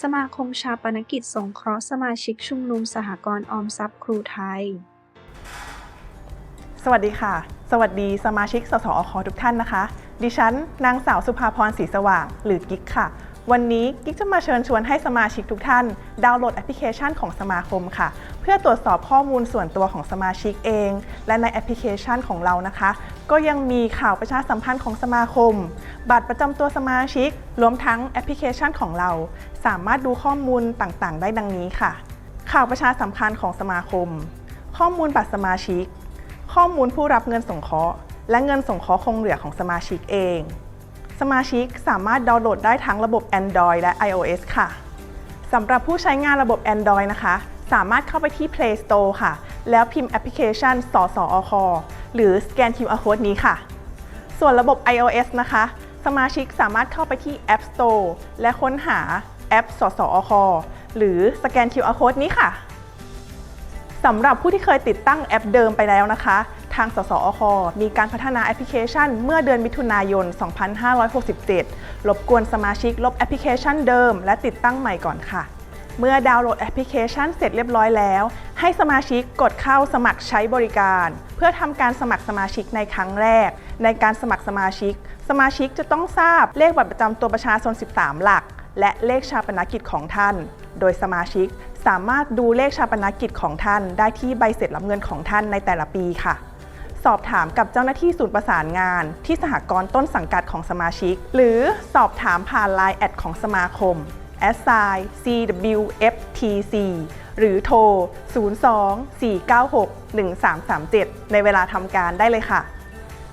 สมาคมชาปนกิจสงเคราะห์สมาชิกชุมนุมสหกรณ์ออมทรัพย์ครูไทย สวัสดีค่ะ สวัสดีสมาชิกสสอคทุกท่านนะคะ ดิฉันนางสาวสุภาพรศรีสว่าง หรือกิ๊กค่ะ วันนี้กิ๊กจะมาเชิญชวนให้สมาชิกทุกท่าน ดาวน์โหลดแอปพลิเคชันของสมาคมค่ะ เพื่อตรวจสอบข้อมูลส่วนตัวของสมาชิกเอง และในแอปพลิเคชันของเรานะคะ ก็ยังมีข่าวประชาสัมพันธ์ของสมาคม บัตรประจำตัวสมาชิก รวมทั้งแอปพลิเคชันของเรา สามารถดูข้อมูลต่างๆ ได้ดังนี้ค่ะ ข่าวประชาสัมพันธ์ของสมาคม ข้อมูลบัตรสมาชิก ข้อมูลผู้รับเงินสงเคราะห์ และเงินสงเคราะห์คงเหลือของสมาชิกเอง สมาชิกสามารถดาวน์โหลดได้ทั้งระบบ Android และ iOS ค่ะสำหรับผู้ใช้งานระบบ Android นะคะ สามารถเข้าไปที่ Play Store ค่ะ แล้วพิมพ์แอปพลิเคชันสสอคหรือสแกน QR Code นี้ค่ะ ส่วนระบบ iOS นะคะ สมาชิกสามารถเข้าไปที่ App Store และค้นหาแอปสสอคหรือสแกน QR Code นี้ค่ะ สำหรับผู้ที่เคยติดตั้งแอปเดิมไปแล้วนะคะ ทางสสอคมีการพัฒนาแอปพลิเคชัน เมื่อเดือนมิถุนายน 2567 รบกวนสมาชิกลบแอปพลิเคชันเดิม และติดตั้งใหม่ก่อนค่ะ เมื่อดาวน์โหลดแอปพลิเคชันเสร็จเรียบร้อยแล้ว ให้สมาชิกกดเข้าสมัครใช้บริการ เพื่อทำการสมัครสมาชิกในครั้งแรก ในการสมัครสมาชิก สมาชิกจะต้องทราบเลขบัตรประจำตัวประชาชน 13 หลัก และเลขชาปนกิจของท่าน โดยสมาชิกสามารถดูเลขชาปนกิจของท่าน ได้ที่ใบเสร็จรับเงินของท่านในแต่ละปีค่ะ สอบถามกับเจ้าหน้าที่ศูนย์ประสานงาน ที่สหกรณ์ต้นสังกัดของสมาชิก หรือสอบถามผ่าน Line แอดของสมาคม s i CWFTC หรือโทร 02-496-1337 ในเวลาทำการได้เลยค่ะ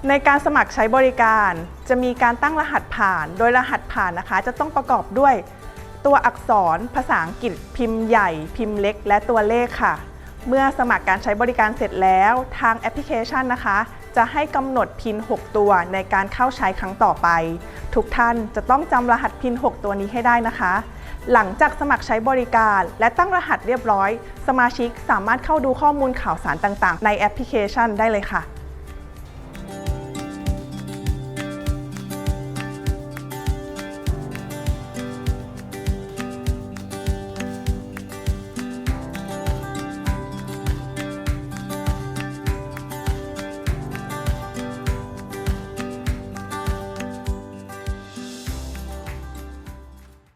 ในการสมัครใช้บริการจะมีการตั้งรหัสผ่าน โดยรหัสผ่านนะคะ จะต้องประกอบด้วยตัวอักษรภาษาอังกฤษ พิมพ์ใหญ่ พิมพ์เล็ก และตัวเลขค่ะ เมื่อสมัครการใช้บริการเสร็จแล้วทางแอปพลิเคชันนะคะ จะให้กำหนดพิน 6 ตัวในการเข้าใช้ครั้งต่อไป ทุกท่านจะต้องจำรหัสพิน 6 ตัวนี้ให้ได้นะคะ หลังจากสมัครใช้บริการ และตั้งรหัสเรียบร้อย สมาชิกสามารถเข้าดูข้อมูลข่าวสารต่างๆ ในแอปพลิเคชันได้เลยค่ะ